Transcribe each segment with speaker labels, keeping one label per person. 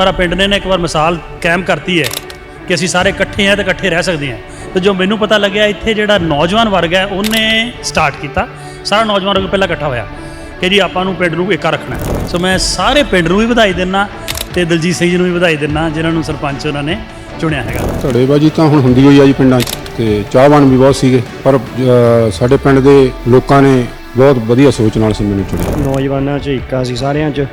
Speaker 1: ਪਰ ਆ ਪਿੰਡ ਨੇ ਨਾ ਇੱਕ ਵਾਰ ਮਿਸਾਲ ਕਾਇਮ ਕਰਤੀ ਹੈ ਕਿ ਅਸੀਂ ਸਾਰੇ ਇਕੱਠੇ ਹਾਂ ਤੇ ਇਕੱਠੇ ਰਹਿ ਸਕਦੇ ਹਾਂ। ਤੇ ਜੋ ਮੈਨੂੰ ਪਤਾ ਲੱਗਿਆ ਇੱਥੇ ਜਿਹੜਾ ਨੌਜਵਾਨ ਵਰਗ ਹੈ ਉਹਨੇ ਸਟਾਰਟ ਕੀਤਾ। ਸਾਰਾ ਨੌਜਵਾਨ ਵਰਗ ਪਹਿਲਾਂ ਇਕੱਠਾ ਹੋਇਆ ਕਿ ਜੀ ਆਪਾਂ ਨੂੰ ਪਿੰਡ ਨੂੰ ਏਕਾ ਰੱਖਣਾ। ਸੋ ਮੈਂ ਸਾਰੇ ਪਿੰਡ ਨੂੰ ਵੀ ਵਧਾਈ ਦਿੰਦਾ ਤੇ ਦਲਜੀਤ ਸਿੰਘ ਜੀ ਨੂੰ ਵੀ ਵਧਾਈ ਦਿੰਦਾ ਜਿਨ੍ਹਾਂ ਨੂੰ ਸਰਪੰਚ ਉਹਨਾਂ ਨੇ ਚੁਣਿਆ ਹੈਗਾ।
Speaker 2: ਧੜੇਬਾਜੀ ਤਾਂ ਹੁਣ ਹੁੰਦੀ ਹੋਈ ਆ ਜੀ ਪਿੰਡਾਂ 'ਚ ਤੇ ਚਾਹਵਾਨ ਵੀ ਬਹੁਤ ਸੀਗੇ ਪਰ ਸਾਡੇ ਪਿੰਡ ਦੇ ਲੋਕਾਂ ਨੇ ਬਹੁਤ ਵਧੀਆ ਸੋਚ ਨਾਲ ਸੀ ਮੈਨੂੰ ਚੁਣਿਆ।
Speaker 3: ਨੌਜਵਾਨਾਂ 'ਚ ਏਕਾ ਸੀ ਸਾਰਿਆਂ 'ਚ।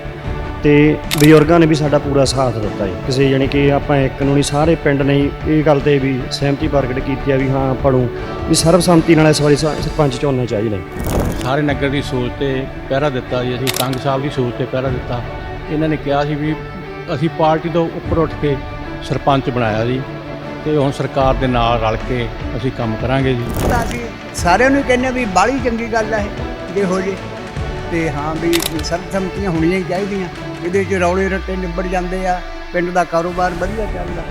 Speaker 3: ਤੇ ਬਜ਼ੁਰਗਾਂ ਨੇ ਵੀ ਸਾਡਾ ਪੂਰਾ ਸਾਥ ਦਿੱਤਾ ਜੀ। ਕਿਸੇ ਜਾਣੀ ਕਿ ਆਪਾਂ ਇੱਕ ਨੂੰ ਨਹੀਂ ਸਾਰੇ ਪਿੰਡ ਨੇ ਹੀ ਇਹ ਗੱਲ ਤੇ ਵੀ ਸਹਿਮਤੀ ਪ੍ਰਗਟ ਕੀਤੀ ਆ ਵੀ ਹਾਂ ਪੜੂ ਵੀ ਸਰਬਸੰਮਤੀ ਨਾਲ ਇਸ ਵਾਰੀ ਸ- ਸਰਪੰਚ ਚੁਣਨੇ ਚਾਹੀਦੇ
Speaker 4: ਸਾਰੇ ਨਗਰ ਦੀ ਸੋਚ ਤੇ ਪਹਿਰਾ ਦਿੱਤਾ ਜੀ ਅਸੀਂ ਕੰਗ ਸਾਹਿਬ ਦੀ ਸੋਚ ਤੇ ਪਹਿਰਾ ਦਿੱਤਾ। ਇਹਨਾਂ ਨੇ ਕਿਹਾ ਸੀ ਵੀ ਅਸੀਂ ਪਾਰਟੀ ਤੋਂ ਉੱਪਰ ਉੱਠ ਕੇ ਸਰਪੰਚ ਬਣਾਇਆ ਜੀ ਤੇ ਹੁਣ ਸਰਕਾਰ ਦੇ ਨਾਲ ਰਲ ਕੇ ਅਸੀਂ ਕੰਮ ਕਰਾਂਗੇ ਜੀ।
Speaker 5: ਅਸੀਂ ਸਾਰਿਆਂ ਨੂੰ ਕਹਿੰਦੇ ਹਾਂ ਵੀ ਬਾਹਲੀ ਚੰਗੀ ਗੱਲ ਹੈ ਜੇ ਹੋ ਜੇ ਤੇ ਹਾਂ ਵੀ ਸਰਬਸੰਮਤੀਆਂ ਹੋਣੀਆਂ ਹੀ ਚਾਹੀਦੀਆਂ। ਇਹਦੇ ਵਿੱਚ ਰੌਲੇ ਰੱਟੇ ਨਿਬੜ ਜਾਂਦੇ ਆ, ਪਿੰਡ ਦਾ ਕਾਰੋਬਾਰ ਵਧੀਆ ਚੱਲਦਾ।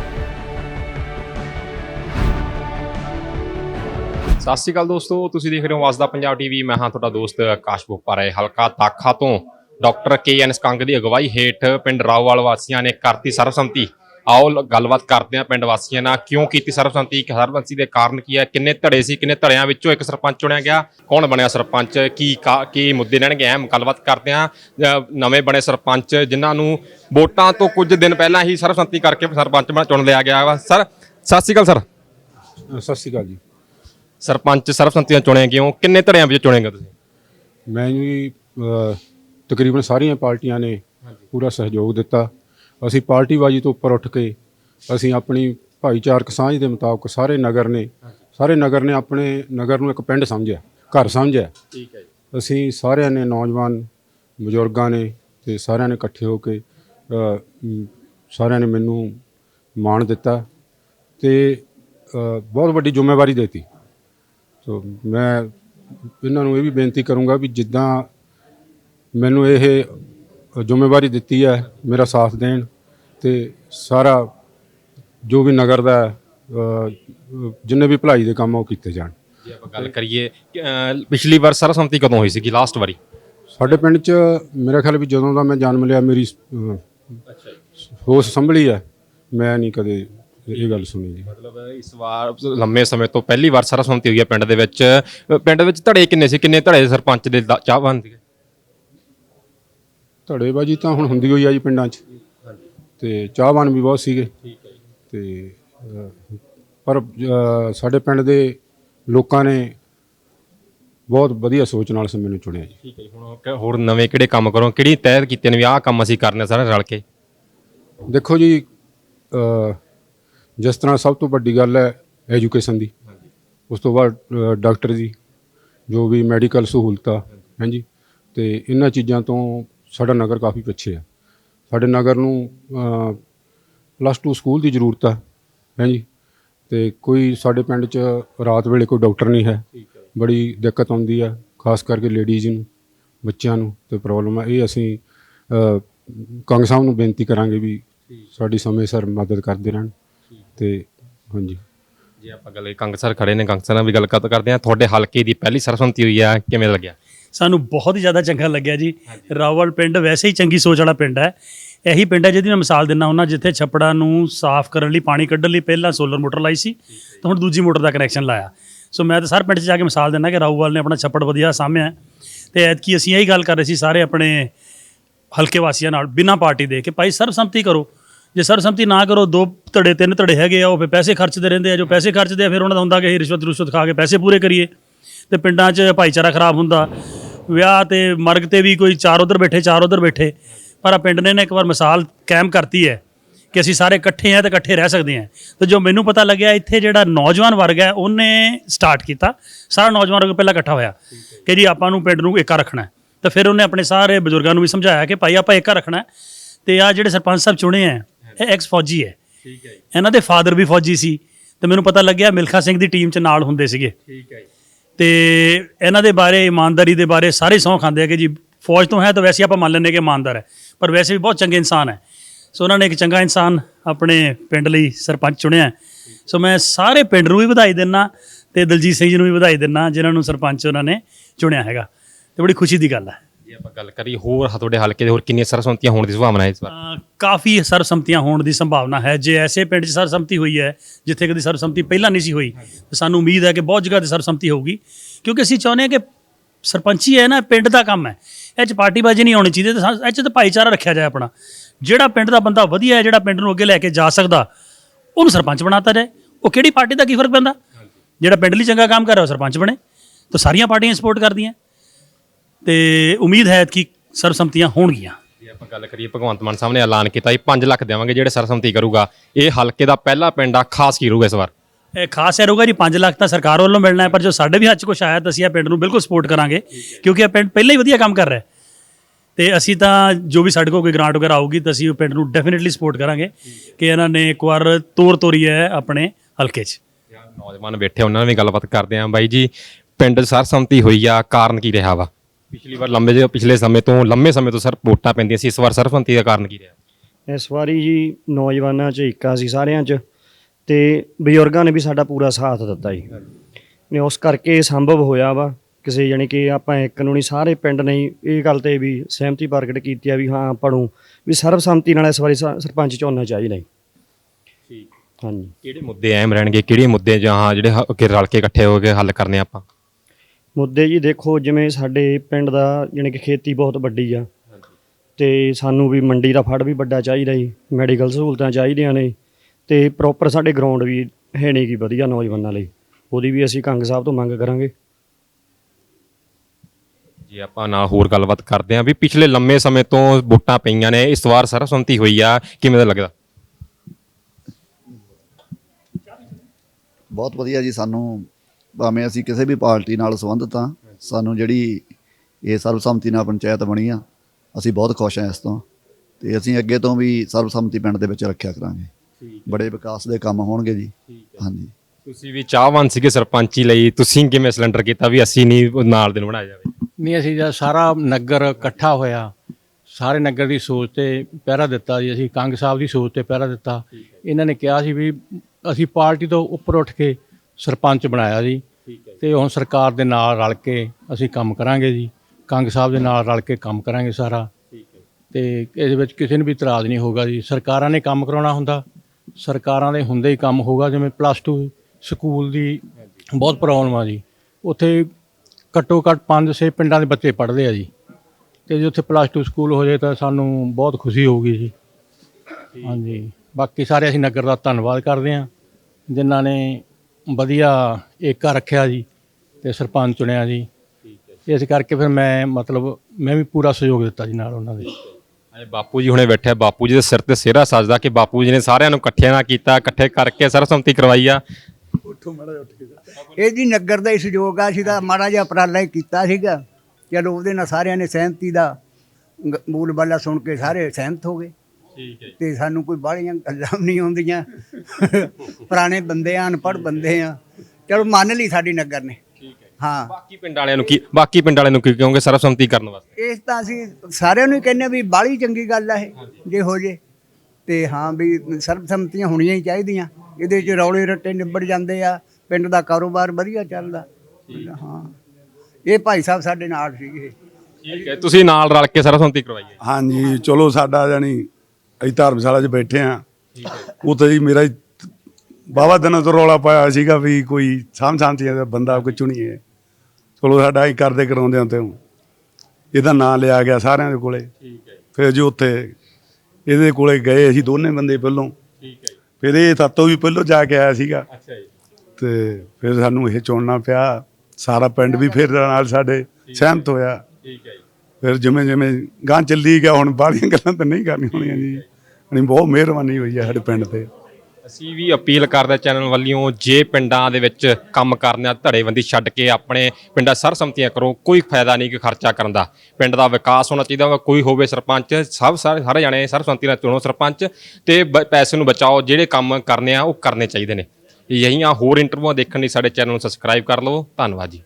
Speaker 6: ਸਤਿ ਸ਼੍ਰੀ ਅਕਾਲ ਦੋਸਤੋ, ਤੁਸੀਂ ਦੇਖ ਰਹੇ ਹੋ ਵਸਦਾ ਪੰਜਾਬ ਟੀਵੀ। ਮੈਂ ਹਾਂ ਤੁਹਾਡਾ ਦੋਸਤ ਆਕਾਸ਼ ਬੁੱਪਾਰੇ। ਹਲਕਾ ਤਾਖਾ ਤੋਂ ਡਾਕਟਰ ਕੇ ਐਨ ਸਕੰਗ ਦੀ ਅਗਵਾਈ ਹੇਠ ਪਿੰਡ ਰਾਓਵਾਲ ਵਾਸੀਆਂ ਨੇ ਕਰਤੀ ਸਰਬਸੰਮਤੀ। ਆਓ ਗੱਲਬਾਤ ਕਰਦੇ ਹਾਂ ਪਿੰਡ ਵਾਸੀਆਂ ਨਾਲ ਕਿਉਂ ਕੀਤੀ ਸਰਬਸੰਮਤੀ ਸਰਬਸੰਮਤੀ ਦੇ ਕਾਰਨ ਕੀ ਹੈ ਕਿੰਨੇ ਧੜੇ ਸੀ ਕਿੰਨੇ ਧੜਿਆਂ ਵਿੱਚੋਂ ਇੱਕ ਸਰਪੰਚ ਚੁਣਿਆ ਗਿਆ ਕੌਣ ਬਣਿਆ ਸਰਪੰਚ ਕੀ ਕਾ- ਕੀ ਮੁੱਦੇ ਰਹਿਣਗੇ ਅਹਿਮ ਗੱਲਬਾਤ ਕਰਦੇ ਅ, ਨਵੇਂ ਬਣੇ ਸਰਪੰਚ ਜਿਨ੍ਹਾਂ ਨੂੰ ਵੋਟਾਂ ਤੋਂ ਕੁਝ ਦਿਨ ਪਹਿਲਾਂ ਹੀ ਸਰਬਸੰਮਤੀ ਕਰਕੇ ਸਰਪੰਚ ਬਣਾ ਚੁਣ ਲਿਆ ਗਿਆ ਵਾ। ਸਰ ਸਤਿ ਸ਼੍ਰੀ ਅਕਾਲ ਸਰ।
Speaker 2: ਸਤਿ ਸ਼੍ਰੀ ਅਕਾਲ ਜੀ।
Speaker 6: ਸਰਪੰਚ ਸਰਬਸੰਮਤੀ ਨਾਲ ਚੁਣੇ ਕਿੰਨੇ ਧੜਿਆਂ ਵਿੱਚ ਚੁਣੇਗੇ ਤੁਸੀਂ?
Speaker 2: ਮੈਂ ਜੀ ਤਕਰੀਬਨ ਸਾਰੀਆਂ ਪਾਰਟੀਆਂ ਨੇ ਪੂਰਾ ਸਹਿਯੋਗ ਦਿੱਤਾ। ਅਸੀਂ ਪਾਰਟੀਬਾਜੀ ਤੋਂ ਉੱਪਰ ਉੱਠ ਕੇ ਅਸੀਂ ਆਪਣੀ ਭਾਈਚਾਰਕ ਸਾਂਝ ਦੇ ਮੁਤਾਬਕ ਸਾਰੇ ਨਗਰ ਨੇ ਸਾਰੇ ਨਗਰ ਨੇ ਆਪਣੇ ਨਗਰ ਨੂੰ ਇੱਕ ਪਿੰਡ ਸਮਝਿਆ ਘਰ ਸਮਝਿਆ।
Speaker 6: ਠੀਕ ਹੈ
Speaker 2: ਅਸੀਂ ਸਾਰਿਆਂ ਨੇ ਨੌਜਵਾਨ ਬਜ਼ੁਰਗਾਂ ਨੇ ਤੇ ਸਾਰਿਆਂ ਨੇ ਇਕੱਠੇ ਹੋ ਕੇ ਅ, ਮ, ਸਾਰਿਆਂ ਨੇ ਮੈਨੂੰ ਮਾਣ ਦਿੱਤਾ ਤੇ ਅ, ਬਹੁਤ ਵੱਡੀ ਜ਼ਿੰਮੇਵਾਰੀ ਦਿੱਤੀ। ਸੋ ਮੈਂ ਇਹਨਾਂ ਨੂੰ ਇਹ ਵੀ ਬੇਨਤੀ ਕਰੂੰਗਾ ਵੀ ਜਿੱਦਾਂ ਮੈਨੂੰ ਇਹ ਜ਼ਿੰਮੇਵਾਰੀ ਦਿੱਤੀ ਹੈ ਮੇਰਾ ਸਾਥ ਦੇਣ ਤੇ ਸਾਰਾ ਜੋ ਵੀ ਨਗਰ ਦਾ ਜਿੰਨੇ ਵੀ ਭਲਾਈ ਦੇ ਕੰਮ ਆ ਉਹ ਕੀਤੇ ਜਾਣ।
Speaker 6: ਜੇ ਆਪਾਂ ਗੱਲ ਕਰੀਏ ਅਹ, ਪਿਛਲੀ ਵਾਰ ਸਰਬਸੰਮਤੀ ਕਦੋਂ ਹੋਈ ਸੀਗੀ ਲਾਸਟ ਵਾਰੀ?
Speaker 2: ਸਾਡੇ ਪਿੰਡ 'ਚ ਮੇਰਾ ਖਿਆਲ ਵੀ ਜਦੋਂ ਦਾ ਮੈਂ ਜਨਮ ਲਿਆ ਮੇਰੀ ਅ, ਹੋਸ਼ ਸੰਭਲੀ ਹੈ। ਮੈਂ ਨਹੀਂ ਕਦੇ ਇਹ ਗੱਲ ਸੁਣੀ ਜੀ।
Speaker 6: ਮਤਲਬ ਇਸ ਵਾਰ ਲੰਮੇ ਸਮੇਂ ਤੋਂ ਪਹਿਲੀ ਵਾਰ ਸਰਬਸੰਮਤੀ ਹੋਈ ਹੈ ਪਿੰਡ ਦੇ ਵਿੱਚ। ਅਹ, ਪਿੰਡ ਵਿੱਚ ਧੜੇ ਕਿੰਨੇ ਸੀ? ਕਿੰਨੇ ਧੜੇ ਸਰਪੰਚ ਦੇ ਦਾ- ਚਾਹਵਾਨ ਸੀਗੇ
Speaker 2: ਧੜੇਬਾਜੀ ਤਾਂ ਹੁਣ ਹੁੰਦੀ ਹੋਈ ਆ ਜੀ ਪਿੰਡਾਂ 'ਚ। ਤੇ ਚਾਹਵਾਨ ਵੀ ਬਹੁਤ ਸੀਗੇ। ਤੇ ਪਰ ਸਾਡੇ ਪਿੰਡ ਦੇ ਲੋਕਾਂ ਨੇ ਬਹੁਤ ਵਧੀਆ ਸੋਚ ਨਾਲ ਸ ਮੈਨੂੰ ਚੁਣਿਆ ਜੀ।
Speaker 6: ਠੀਕ ਹੈ ਜੀ, ਹੁਣ ਕ- ਹੋਰ ਨਵੇਂ ਕਿਹੜੇ ਕੰਮ ਕਰੋ? ਕਿਹੜੀ ਤੈਅ ਕੀਤੇ ਨੇ ਵੀ ਆਹ ਕੰਮ ਅਸੀਂ ਕਰਨੇ ਸਾਰੇ ਰਲ ਕੇ?
Speaker 2: ਦੇਖੋ ਜੀ ਜਿਸ ਤਰ੍ਹਾਂ ਸਭ ਤੋਂ ਵੱਡੀ ਗੱਲ ਹੈ ਐਜੂਕੇਸ਼ਨ ਦੀ। ਉਸ ਤੋਂ ਬਾਅਦ ਅ, ਡਾਕਟਰ ਦੀ ਜੋ ਵੀ ਮੈਡੀਕਲ ਸਹੂਲਤਾਂ ਹਾਂਜੀ। ਤੇ ਇਹਨਾਂ ਚੀਜ਼ਾਂ ਤੋਂ ਸਾਡਾ ਨਗਰ ਕਾਫੀ ਪਿੱਛੇ ਹੈ ਸਾਡੇ ਨਗਰ ਨੂੰ ਪਲੱਸ 2 ਸਕੂਲ ਦੀ ਜ਼ਰੂਰਤ ਹੈ ਹਾਂਜੀ ਤੇ ਕੋਈ ਸਾਡੇ ਪਿੰਡ 'ਚ ਰਾਤ ਵੇਲੇ ਕੋਈ ਡਾਕਟਰ ਨਹੀਂ ਹੈ। ਬੜੀ ਦਿੱਕਤ ਆਉਂਦੀ ਹੈ ਖਾਸ ਕਰਕੇ ਲੇਡੀਜ਼ ਨੂੰ ਬੱਚਿਆਂ ਨੂੰ ਤੇ ਪ੍ਰੋਬਲਮ ਹੈ ਇਹ ਅਸੀਂ ਕੰਗ ਸਾਹਿਬ ਨੂੰ ਬੇਨਤੀ ਕਰਾਂਗੇ ਵੀ ਸਾਡੀ ਸਮੇਂ ਸਿਰ ਮਦਦ ਕਰਦੇ ਰਹਿਣ। ਤੇ ਹਾਂਜੀ।
Speaker 6: ਜੇ ਆਪਾਂ ਗੱਲ ਕੰਗ ਸਰ ਖੜੇ ਨੇ ਕੰਗ ਸਰ ਨਾਲ ਵੀ ਗੱਲ ਕਰ- ਕਰਦੇ ਆ ਤੁਹਾਡੇ ਹਲਕੇ ਦੀ ਪਹਿਲੀ ਸਰਬਸੰਮਤੀ ਹੋਈ ਆ ਕਿਵੇਂ ਲੱਗਿਆ?
Speaker 1: ਸਾਨੂੰ ਬਹੁਤ ਹੀ ਜ਼ਿਆਦਾ ਚੰਗਾ ਲੱਗਿਆ ਜੀ। ਰਾਵਲ ਪਿੰਡ ਵੈਸੇ ਹੀ ਚੰਗੀ ਸੋਚ ਵਾਲਾ ਪਿੰਡ ਹੈ। ਇਹੀ ਪਿੰਡ ਹੈ ਜਿਹਦੀ ਮੈਂ ਮਿਸਾਲ ਦਿੰਦਾ ਹੁੰਦਾ, ਜਿੱਥੇ ਛੱਪੜਾਂ ਨੂੰ ਸਾਫ਼ ਕਰਨ ਲਈ, ਪਾਣੀ ਕੱਢਣ ਲਈ ਪਹਿਲਾਂ ਸੋਲਰ ਮੋਟਰ ਲਾਈ ਸੀ, ਤਾਂ ਹੁਣ ਦੂਜੀ ਮੋਟਰ ਦਾ ਕਨੈਕਸ਼ਨ ਲਾਇਆ। ਸੋ ਮੈਂ ਤਾਂ ਸਾਰੇ ਪਿੰਡ 'ਚ ਜਾ ਕੇ ਮਿਸਾਲ ਦਿੰਦਾ ਕਿ ਰਾਊਵਾਲ ਨੇ ਆਪਣਾ ਛੱਪੜ ਵਧੀਆ ਸਾਂਭਿਆ ਹੈ। ਤੇ ਐਤਕੀ ਅਸੀਂ ਇਹੀ ਗੱਲ ਕਰ ਰਹੇ ਸੀ ਸਾਰੇ ਆਪਣੇ ਹਲਕੇ ਵਾਸੀਆਂ ਨਾਲ, ਬਿਨਾਂ ਪਾਰਟੀ ਦੇ, ਕਿ ਭਾਈ ਸਰਬਸੰਮਤੀ ਕਰੋ। ਜੇ ਸਰਬਸੰਮਤੀ ਨਾ ਕਰੋ, ਦੋ ਧੜੇ, ਤਿੰਨ ਧੜੇ ਹੈਗੇ ਆ, ਉਹ ਫਿਰ ਪੈਸੇ ਖਰਚਦੇ ਰਹਿੰਦੇ ਆ। ਜੋ ਪੈਸੇ ਖਰਚਦੇ ਆ, ਫਿਰ ਉਹਨਾਂ ਦਾ ਹੁੰਦਾ ਕਿ ਅਸੀਂ ਰਿਸ਼ਵਤ ਰੁਸ਼ਵਤ ਖਾ ਕੇ ਪੈਸੇ ਪੂਰੇ ਕਰੀਏ। ਤੇ ਪਿੰਡਾਂ 'ਚ ਭਾਈਚਾਰਾ ਖਰਾਬ ਹੁੰਦਾ। ਵਿਆਹ ਤੇ ਮਰਗ ਤੇ ਵੀ ਕੋਈ ਚਾਰ ਉਧਰ ਬੈਠੇ ਚਾਰ ਉਧਰ ਬੈਠੇ। ਪਰ ਆ ਪਿੰਡ ਨੇ ਨਾ ਇੱਕ ਵਾਰ ਮਿਸਾਲ ਕਾਇਮ ਕਰਤੀ ਹੈ ਕਿ ਅਸੀਂ ਸਾਰੇ ਇਕੱਠੇ ਹਾਂ ਤੇ ਇਕੱਠੇ ਰਹਿ ਸਕਦੇ ਹਾਂ। ਤੇ ਜੋ ਮੈਨੂੰ ਪਤਾ ਲੱਗਿਆ ਇੱਥੇ ਜਿਹੜਾ ਨੌਜਵਾਨ ਵਰਗ ਹੈ ਉਹਨੇ ਸਟਾਰਟ ਕੀਤਾ। ਸਾਰਾ ਨੌਜਵਾਨ ਵਰਗ ਪਹਿਲਾਂ ਇਕੱਠਾ ਹੋਇਆ ਕਿ ਜੀ ਆਪਾਂ ਨੂੰ ਪਿੰਡ ਨੂੰ ਏਕਾ ਰੱਖਣਾ ਤਾਂ ਫਿਰ ਉਹਨੇ ਆਪਣੇ ਸਾਰੇ ਬਜ਼ੁਰਗਾਂ ਨੂੰ ਵੀ ਸਮਝਾਇਆ ਕਿ ਭਾਈ ਆਪਾਂ ਏਕਾ ਰੱਖਣਾ ਤੇ ਆ ਜਿਹੜੇ ਸਰਪੰਚ ਸਾਹਿਬ ਚੁਣੇ ਆ ਇਹ ਐਕਸ ਫੌਜੀ ਹੈ।
Speaker 6: ਠੀਕ ਹੈ
Speaker 1: ਇਹਨਾਂ ਦੇ ਫਾਦਰ ਵੀ ਫੌਜੀ ਸੀ। ਤੇ ਮੈਨੂੰ ਪਤਾ ਲੱਗਿਆ ਮਿਲਖਾ ਸਿੰਘ ਦੀ ਟੀਮ 'ਚ ਨਾਲ ਹੁੰਦੇ ਸੀਗੇ।
Speaker 6: ਠੀਕ ਹੈ
Speaker 1: ਤੇ ਇਹਨਾਂ ਦੇ ਬਾਰੇ, ਇਮਾਨਦਾਰੀ ਦੇ ਬਾਰੇ ਸਾਰੇ ਸੌਂ ਖਾਂਦੇ ਆ ਕਿ ਜੀ, ਫੌਜ ਤੋਂ ਹੈ ਤਾਂ ਵੈਸੇ ਆਪਾਂ ਮੰਨ ਲੈਂਦੇ ਕਿ ਇਮਾਨਦਾਰ ਹੈ, ਪਰ ਵੈਸੇ ਵੀ ਬਹੁਤ ਚੰਗੇ ਇਨਸਾਨ ਹੈ। ਸੋ ਉਹਨਾਂ ਨੇ ਇੱਕ ਚੰਗਾ ਇਨਸਾਨ ਆਪਣੇ ਪਿੰਡ ਲਈ ਸਰਪੰਚ ਚੁਣਿਆ ਸੋ ਮੈਂ ਸਾਰੇ ਪਿੰਡ ਨੂੰ ਵੀ ਵਧਾਈ ਦਿੰਦਾ ਤੇ ਦਲਜੀਤ ਸਿੰਘ ਜੀ ਨੂੰ ਵੀ ਵਧਾਈ ਦਿੰਦਾ ਜਿਨ੍ਹਾਂ ਨੂੰ ਸਰਪੰਚ ਉਹਨਾਂ ਨੇ ਚੁਣਿਆ ਹੈਗਾ। ਤੇ ਬੜੀ ਖੁਸ਼ੀ ਦੀ ਗੱਲ ਹੈ।
Speaker 6: ਆਪਾਂ ਗੱਲ ਕਰੀ ਹੋਰ ਤੁਹਾਡੇ ਹਲਕੇ ਦੇ ਹੋਰ ਕਿੰਨੀਆਂ ਸਰਬਸੰਮਤੀਆਂ ਹੋਣ ਦੀ ਸੰਭਾਵਨਾ ਹੈ ਇਸ ਵਾਰ?
Speaker 1: ਅ, ਕਾਫੀ ਸਰਬਸੰਮਤੀਆਂ ਹੋਣ ਦੀ ਸੰਭਾਵਨਾ ਹੈ। ਜੇ ਐਸੇ ਪਿੰਡ 'ਚ ਸਰਬਸੰਮਤੀ ਹੋਈ ਹੈ ਜਿੱਥੇ ਕਦੀ ਸਰਬਸੰਮਤੀ ਪਹਿਲਾਂ ਨਹੀਂ ਸੀ ਹੋਈ ਤਾਂ ਸਾਨੂੰ ਉਮੀਦ ਹੈ ਕਿ ਬਹੁਤ ਜਗ੍ਹਾ ਤੇ ਸਰਬਸੰਮਤੀ ਹੋਊਗੀ। ਕਿਉਂਕਿ ਅਸੀਂ ਚਾਹੁੰਦੇ ਹਾਂ ਕਿ ਸਰਪੰਚੀ ਹੈ ਨਾ ਪਿੰਡ ਦਾ ਕੰਮ ਹੈ। ਇਹ 'ਚ ਪਾਰਟੀਬਾਜ਼ੀ ਨਹੀਂ ਹੋਣੀ ਚਾਹੀਦੀ ਤੇ ਸਾ- ਇਹ 'ਚ ਤਾਂ ਭਾਈਚਾਰਾ ਰੱਖਿਆ ਜਾਏ ਆਪਣਾ। ਜਿਹੜਾ ਪਿੰਡ ਦਾ ਬੰਦਾ ਵਧੀਆ ਹੈ ਜਿਹੜਾ ਪਿੰਡ ਨੂੰ ਅੱਗੇ ਲੈ ਕੇ ਜਾ ਸਕਦਾ ਉਹਨੂੰ ਸਰਪੰਚ ਬਣਾਤਾ ਜਾਏ। ਉਹ ਕਿਹੜੀ ਪਾਰਟੀ ਦਾ ਕੀ ਫ਼ਰਕ ਪੈਂਦਾ? ਜਿਹੜਾ ਪਿੰਡ ਲਈ ਚੰਗਾ ਕੰਮ ਕਰ ਰਿਹਾ ਉਹ ਸਰਪੰਚ ਬਣੇ। ਤਾਂ ਸਾਰੀਆਂ ਪਾਰਟੀਆਂ ਸਪੋਰਟ ਕਰਦੀਆਂ। ਤੇ ਉਮੀਦ ਹੈ ਕਿ ਸਰਬਸੰਮਤੀਆਂ ਹੋਣਗੀਆਂ।
Speaker 6: ਜੇ ਆਪਾਂ ਗੱਲ ਕਰੀਏ ਭਗਵੰਤ ਮਾਨ ਸਾਹਿਬ ਨੇ ਐਲਾਨ ਕੀਤਾ ਸੀ 5 ਲੱਖ ਦੇਵਾਂਗੇ ਜਿਹੜੇ ਸਰਬਸੰਮਤੀ ਕਰੂਗਾ। ਇਹ ਹਲਕੇ ਦਾ ਪਹਿਲਾ ਪਿੰਡ ਆ ਖਾਸ ਕੀ ਰਹੂਗਾ ਇਸ ਵਾਰ?
Speaker 1: ਇਹ ਖਾਸ ਹੈ ਰਹੂਗਾ ਜੀ 5 ਲੱਖ ਤਾਂ ਸਰਕਾਰ ਵੱਲੋਂ ਮਿਲਣਾ ਹੈ ਪਰ ਜੋ ਸਾਡੇ ਵੀ ਹੱਥ 'ਚ ਕੁਛ ਆਇਆ ਤਾਂ ਅਸੀਂ ਇਹ ਪਿੰਡ ਨੂੰ ਬਿਲਕੁਲ ਸਪੋਰਟ ਕਰਾਂਗੇ ਕਿਉਂਕਿ ਇਹ ਪਿੰਡ ਪਹਿਲਾਂ ਹੀ ਵਧੀਆ ਕੰਮ ਕਰ ਰਿਹਾ ਹੈ। ਤੇ ਅਸੀਂ ਤਾਂ ਜੋ ਵੀ ਸਾਡੇ ਕੋਲ ਕੋਈ ਗ੍ਰਾਂਟ ਵਗੈਰਾ ਆਊਗੀ ਤਾਂ ਅਸੀਂ ਉਹ ਪਿੰਡ ਨੂੰ ਡੈਫੀਨਿਟਲੀ ਸਪੋਰਟ ਕਰਾਂਗੇ ਕਿ ਇਹਨਾਂ ਨੇ ਇੱਕ ਵਾਰ ਤੋਰ ਤੋਰੀ ਹੈ ਆਪਣੇ ਹਲਕੇ 'ਚ।
Speaker 6: ਨੌਜਵਾਨ ਬੈਠੇ ਉਹਨਾਂ ਨਾਲ ਵੀ ਗੱਲਬਾਤ ਕਰਦੇ ਆਂ ਬਾਈ ਜੀ। ਪਿੰਡ 'ਚ ਸਰਬਸੰਮਤੀ ਹੋਈ ਆ ਕਾਰਨ ਕੀ ਰਿਹਾ ਵਾ? ਪਿਛਲੀ ਵਾਰ ਲੰਬੇ ਜਿਹੇ ਪਿਛਲੇ ਸਮੇਂ ਤੋਂ ਲੰਮੇ ਸਮੇਂ ਤੋਂ ਸਰ ਵੋਟਾਂ ਪੈਂਦੀਆਂ ਸੀ ਇਸ ਵਾਰ ਸਰਬਸੰਮਤੀ ਦਾ ਕਾਰਨ ਕੀ ਰਿਹਾ?
Speaker 3: ਇਸ ਵਾਰੀ ਜੀ ਨੌਜਵਾਨਾਂ 'ਚ ਏਕਾ ਸੀ ਸਾਰਿਆਂ 'ਚ ਤੇ ਬਜ਼ੁਰਗਾਂ ਨੇ ਵੀ ਸਾਡਾ ਪੂਰਾ ਸਾਥ ਦਿੱਤਾ ਜੀ। ਨੇ ਉਸ ਕਰਕੇ ਇਹ ਸੰਭਵ ਹੋਇਆ ਵਾ ਕਿਸੇ ਜਾਣੀ ਕਿ ਆਪਾਂ ਇੱਕ ਨੂੰ ਨਹੀਂ ਸਾਰੇ ਪਿੰਡ ਨੇ ਹੀ ਇਹ ਗੱਲ ਤੇ ਵੀ ਸਹਿਮਤੀ ਪ੍ਰਗਟ ਕੀਤੀ ਆ ਵੀ ਹਾਂ ਆਪਾਂ ਨੂੰ ਵੀ ਸਰਬਸੰਮਤੀ ਨਾਲ ਇਸ ਵਾਰੀ ਸ- ਸਰਪੰਚ ਚੁਣਨਾ ਚਾਹੀਦਾ ਜੀ।
Speaker 6: ਠੀਕ।
Speaker 3: ਹਾਂਜੀ।
Speaker 6: ਕਿਹੜੇ ਮੁੱਦੇ ਅਹਿਮ ਰਹਿਣਗੇ ਕਿਹੜੇ ਮੁੱਦੇ ਜਾਂ ਹਾਂ ਜਿਹੜੇ ਹ- ਰਲ ਕੇ ਇਕੱਠੇ ਹੋ ਕੇ ਹੱਲ ਕਰਨੇ ਆਪਾਂ?
Speaker 3: ਮੁੱਦੇ ਜੀ ਦੇਖੋ ਜਿਵੇਂ ਸਾਡੇ ਪਿੰਡ ਦਾ ਜਾਣੀ ਕਿ ਖੇਤੀ ਬਹੁਤ ਵੱਡੀ ਆ। ਤੇ ਸਾਨੂੰ ਵੀ ਮੰਡੀ ਦਾ ਫੜ ਵੀ ਵੱਡਾ ਚਾਹੀਦਾ ਜੀ ਮੈਡੀਕਲ ਸਹੂਲਤਾਂ ਚਾਹੀਦੀਆਂ ਨੇ। ਤੇ ਪ੍ਰੋਪਰ ਸਾਡੇ ਗਰਾਊਂਡ ਵੀ ਹੈ ਨਹੀਂ ਗੀ ਵਧੀਆ ਨੌਜਵਾਨਾਂ ਲਈ। ਉਹਦੀ ਵੀ ਅਸੀਂ ਕੰਗ ਸਾਹਿਬ ਤੋਂ ਮੰਗ ਕਰਾਂਗੇ।
Speaker 6: ਜੇ ਆਪਾਂ ਨਾਲ ਹੋਰ ਗੱਲਬਾਤ ਕਰਦੇ ਆਂ ਵੀ ਪਿਛਲੇ ਲੰਮੇ ਸਮੇਂ ਤੋਂ ਵੋਟਾਂ ਪਈਆਂ ਨੇ ਇਸ ਵਾਰ ਸਰਬਸੰਮਤੀ ਹੋਈ ਆ। ਕਿਵੇਂ ਦਾ ਲੱਗਦਾ?
Speaker 7: ਬਹੁਤ ਵਧੀਆ ਜੀ ਸਾਨੂੰ ਭਾਵੇਂ ਅਸੀਂ ਕਿਸੇ ਵੀ ਪਾਰਟੀ ਨਾਲ ਸੰਬੰਧਿਤ ਹਾਂ ਸਾਨੂੰ ਜਿਹੜੀ ਇਹ ਸਰਬਸੰਮਤੀ ਨਾਲ ਪੰਚਾਇਤ ਬਣੀ ਆ ਅਸੀਂ ਬਹੁਤ ਖੁਸ਼ ਹਾਂ ਇਸ ਤੋਂ। ਤੇ ਅਸੀਂ ਅੱਗੇ ਤੋਂ ਵੀ ਸਰਬਸੰਮਤੀ ਪਿੰਡ ਦੇ ਵਿੱਚ ਰੱਖਿਆ ਕਰਾਂਗੇ। ਬੜੇ ਵਿਕਾਸ ਦੇ ਕੰਮ ਹੋਣਗੇ ਜੀ। ਹਾਂਜੀ।
Speaker 6: ਤੁਸੀਂ ਵੀ ਚਾਹਵਾਨ ਸੀਗੇ ਸਰਪੰਚੀ ਲਈ ਤੁਸੀਂ ਕਿਵੇਂ ਸਿਲੰਡਰ ਕੀਤਾ ਵੀ ਅਸੀਂ ਨਹੀਂ ਨਾਲ ਦੇ ਨੂੰ ਬਣਾਇਆ ਜਾਵੇ?
Speaker 4: ਨਹੀਂ ਅਸੀਂ ਜਦ ਸਾਰਾ ਨਗਰ ਇਕੱਠਾ ਹੋਇਆ। ਸਾਰੇ ਨਗਰ ਦੀ ਸੋਚ ਤੇ ਪਹਿਰਾ ਦਿੱਤਾ ਜੀ ਅਸੀਂ ਕੰਗ ਸਾਹਿਬ ਦੀ ਸੋਚ ਤੇ ਪਹਿਰਾ ਦਿੱਤਾ। ਇਹਨਾਂ ਨੇ ਕਿਹਾ ਸੀ ਵੀ ਅਸੀਂ ਪਾਰਟੀ ਤੋਂ ਉੱਪਰ ਉੱਠ ਕੇ ਸਰਪੰਚ ਬਣਾਇਆ ਜੀ। ਤੇ ਹੁਣ ਸਰਕਾਰ ਦੇ ਨਾਲ ਰਲ ਕੇ ਅਸੀਂ ਕੰਮ ਕਰਾਂਗੇ ਜੀ। ਕੰਗ ਸਾਹਿਬ ਦੇ ਨਾਲ ਰਲ ਕੇ ਕੰਮ ਕਰਾਂਗੇ ਸਾਰਾ। ਤੇ ਇਹਦੇ ਵਿੱਚ ਕਿਸੇ ਨੂੰ ਵੀ ਇਤਰਾਜ਼ ਨਹੀਂ ਹੋਗਾ ਜੀ। ਸਰਕਾਰਾਂ ਨੇ ਕੰਮ ਕਰਾਉਣਾ ਹੁੰਦਾ। ਸਰਕਾਰਾਂ ਦੇ ਹੁੰਦੇ ਹੀ ਕੰਮ ਹੋਗਾ ਜਿਵੇਂ ਪਲੱਸ 2 ਸਕੂਲ ਦੀ ਬਹੁਤ ਪ੍ਰੋਬਲਮ ਆ ਜੀ। ਉੱਥੇ ਘੱਟੋ ਘੱਟ 5-6 ਪਿੰਡਾਂ ਦੇ ਬੱਚੇ ਪੜ੍ਹਦੇ ਆ ਜੀ। ਤੇ ਜੇ ਉੱਥੇ ਪਲੱਸ 2 ਸਕੂਲ ਹੋ ਜਾਏ ਤਾਂ ਸਾਨੂੰ ਬਹੁਤ ਖੁਸ਼ੀ ਹੋਊਗੀ ਜੀ। ਹਾਂਜੀ। ਬਾਕੀ ਸਾਰੇ ਅਸੀਂ ਨਗਰ ਦਾ ਧੰਨਵਾਦ ਕਰਦੇ ਹਾਂ। ਜਿਨ੍ਹਾਂ ਨੇ ਵਧੀਆ ਏਕਾ ਰੱਖਿਆ ਜੀ ਤੇ ਸਰਪੰਚ ਚੁਣਿਆ ਜੀ। ਇਸ ਕਰਕੇ ਫਿਰ ਮੈਂ ਮਤਲਬ ਮੈਂ ਵੀ ਪੂਰਾ ਸਹਿਯੋਗ ਦਿੱਤਾ ਜੀ ਨਾਲ ਉਹਨਾਂ ਦੇ।
Speaker 6: ਅਜੇ ਬਾਪੂ ਜੀ ਹੁਣੇ ਬੈਠੇ ਆ। ਬਾਪੂ ਜੀ ਦੇ ਸਿਰ ਤੇ ਸਿਹਰਾ ਸਜਦਾ ਕਿ ਬਾਪੂ ਜੀ ਨੇ ਸਾਰਿਆਂ ਨੂੰ ਇਕੱਠਿਆਂ ਨਾਲ ਕੀਤਾ ਇਕੱਠੇ ਕਰਕੇ ਸਰਬਸੰਮਤੀ ਕਰਵਾਈ ਆ।
Speaker 5: ਇਹ ਜੀ ਨਗਰ ਦਾ ਹੀ ਸਹਿਯੋਗ ਆ ਤਾਂ ਮਾੜਾ ਜਿਹਾ ਉਪਰਾਲਾ ਹੀ ਕੀਤਾ ਸੀਗਾ। ਚਲੋ ਉਹਦੇ ਨਾਲ ਸਾਰਿਆਂ ਨੇ ਸਹਿਮਤੀ ਦਾ। ਮੂਲ ਬੱਲਾ ਸੁਣ ਕੇ ਸਾਰੇ ਸਹਿਮਤ ਹੋ ਗਏ।
Speaker 6: ਠੀਕ ਹੈ
Speaker 5: ਤੇ ਸਾਨੂੰ ਕੋਈ ਬਾਹਲੀਆਂ ਗੱਲਾਂ ਨਹੀਂ ਆਉਂਦੀਆਂ। ਪੁਰਾਣੇ ਬੰਦੇ ਆ ਅਨਪੜ੍ਹ ਬੰਦੇ ਆ। ਚਲੋ ਮੰਨ ਲਈ ਸਾਡੀ ਨਗਰ ਨੇ। ਹਾਂ
Speaker 6: ਬਾਕੀ ਪਿੰਡ ਵਾਲਿਆਂ ਨੂੰ ਕੀ ਬਾਕੀ ਪਿੰਡ ਵਾਲਿਆਂ ਨੂੰ ਕੀ ਕਹੋਗੇ ਸਰਬਸੰਮਤੀ ਕਰਨ ਵਾਸਤੇ?
Speaker 5: ਇਸ ਤਾਂ ਅਸੀਂ ਸਾਰਿਆਂ ਨੂੰ ਹੀ ਕਹਿੰਦੇ ਵੀ ਬਾਹਲੀ ਚੰਗੀ ਗੱਲ ਆ ਇਹ ਜੇ ਹੋ ਜੇ। ਤੇ ਹਾਂ ਵੀ ਸਰਬਸੰਮਤੀਆਂ ਹੋਣੀਆਂ ਹੀ ਚਾਹੀਦੀਆਂ। ਇਹਦੇ 'ਚ ਰੌਲੇ ਰੱਟੇ ਨਿਬੜ ਜਾਂਦੇ ਆ। ਪਿੰਡ ਦਾ ਕਾਰੋਬਾਰ ਵਧੀਆ ਚੱਲਦਾ। ਹਾਂ। ਇਹ ਭਾਈ ਸਾਹਿਬ ਸਾਡੇ ਨਾਲ ਸੀਗੇ।
Speaker 6: ਠੀਕ ਹੈ। ਤੁਸੀਂ ਨਾਲ ਰਲ ਕੇ ਸਰਬਸੰਮਤੀ ਕਰਵਾਈ ਹੈ
Speaker 8: ਹਾਂਜੀ। ਚਲੋ ਸਾਡਾ ਜਾਨੀ ਅਸੀਂ ਧਰਮਸ਼ਾਲਾ 'ਚ ਬੈਠੇ ਆ ਉੱਥੇ ਜੀ ਮੇਰਾ ਬਾਵਾ ਦਿਨਾਂ ਤੋਂ ਰੌਲਾ ਪਾਇਆ ਸੀਗਾ ਵੀ ਕੋਈ ਸਾਂਭ ਸਾਂਝੀ ਦਾ ਬੰਦਾ ਕੋਈ ਚੁਣੀਏ। ਚਲੋ ਸਾਡਾ ਹੀ ਕਰਦੇ ਕਰਾਉਂਦੇ ਹੁੰਦੇ ਇਹਦਾ ਨਾਂ ਲਿਆ ਗਿਆ ਸਾਰਿਆਂ ਦੇ ਕੋਲੇ।
Speaker 6: ਠੀਕ ਹੈ
Speaker 8: ਫਿਰ ਜੀ ਉੱਥੇ ਇਹਦੇ ਕੋਲੇ ਗਏ ਅਸੀਂ ਦੋਨੇ ਬੰਦੇ ਪਹਿਲੋਂ।
Speaker 6: ਠੀਕ ਹੈ
Speaker 8: ਫਿਰ ਇਹ ਸਾਤੋਂ ਵੀ ਪਹਿਲੋਂ ਜਾ ਕੇ ਆਇਆ ਸੀਗਾ।
Speaker 6: ਅੱਛਾ ਜੀ।
Speaker 8: ਤੇ ਫਿਰ ਸਾਨੂੰ ਇਹ ਚੁਣਨਾ ਪਿਆ। ਸਾਰਾ ਪਿੰਡ ਵੀ ਫਿਰ ਨਾਲ ਸਾਡੇ ਸਹਿਮਤ ਹੋਇਆ।
Speaker 6: ਠੀਕ ਹੈ ਜੀ।
Speaker 8: ਫਿਰ ਜਿਵੇਂ ਜਿਵੇਂ ਗਾਂ ਚੱਲੀ ਗਿਆ, ਹੁਣ ਬਾਹਲੀਆਂ ਗੱਲਾਂ ਤਾਂ ਨਹੀਂ ਕਰਨੀਆਂ ਹੋਣੀਆਂ ਜੀ। ਅਣੀ ਬਹੁਤ ਮਿਹਰਬਾਨੀ ਹੋਈ ਹੈ ਸਾਡੇ ਪਿੰਡ ਤੇ।
Speaker 6: ਅਸੀਂ ਵੀ ਅਪੀਲ ਕਰਦੇ ਚੈਨਲ ਵੱਲੋਂ, ਜੇ ਪਿੰਡਾਂ ਦੇ ਵਿੱਚ ਕੰਮ ਕਰਨਾ ਧੜੇਬੰਦੀ ਛੱਡ ਕੇ ਆਪਣੇ ਪਿੰਡਾਂ ਸਰਸੰਮਤੀਆਂ ਕਰੋ, ਕੋਈ ਫਾਇਦਾ ਨਹੀਂ ਕਿ ਖਰਚਾ ਕਰਨ ਦਾ। ਪਿੰਡ ਦਾ ਵਿਕਾਸ ਹੋਣਾ ਚਾਹੀਦਾ ਵਾ, ਕੋਈ ਹੋਵੇ ਸਰਪੰਚ, ਸਭ ਸਾਰੇ ਸਾਰੇ ਜਾਣੇ ਸਰਸੰਮਤੀ ਨਾਲ ਚੁਣੋ ਸਰਪੰਚ ਤੇ ਬ- ਪੈਸੇ ਨੂੰ ਬਚਾਓ, ਜਿਹੜੇ ਕੰਮ ਕਰਨੇ ਆ ਉਹ ਕਰਨੇ ਚਾਹੀਦੇ ਨੇ। ਯਹੀਆਂ ਹੋਰ ਇੰਟਰਵਿਊਆਂ ਦੇਖਣ ਲਈ ਸਾਡੇ ਚੈਨਲ ਨੂੰ ਸਬਸਕ੍ਰਾਈਬ ਕਰ ਲਵੋ। ਧੰਨਵਾਦ ਜੀ।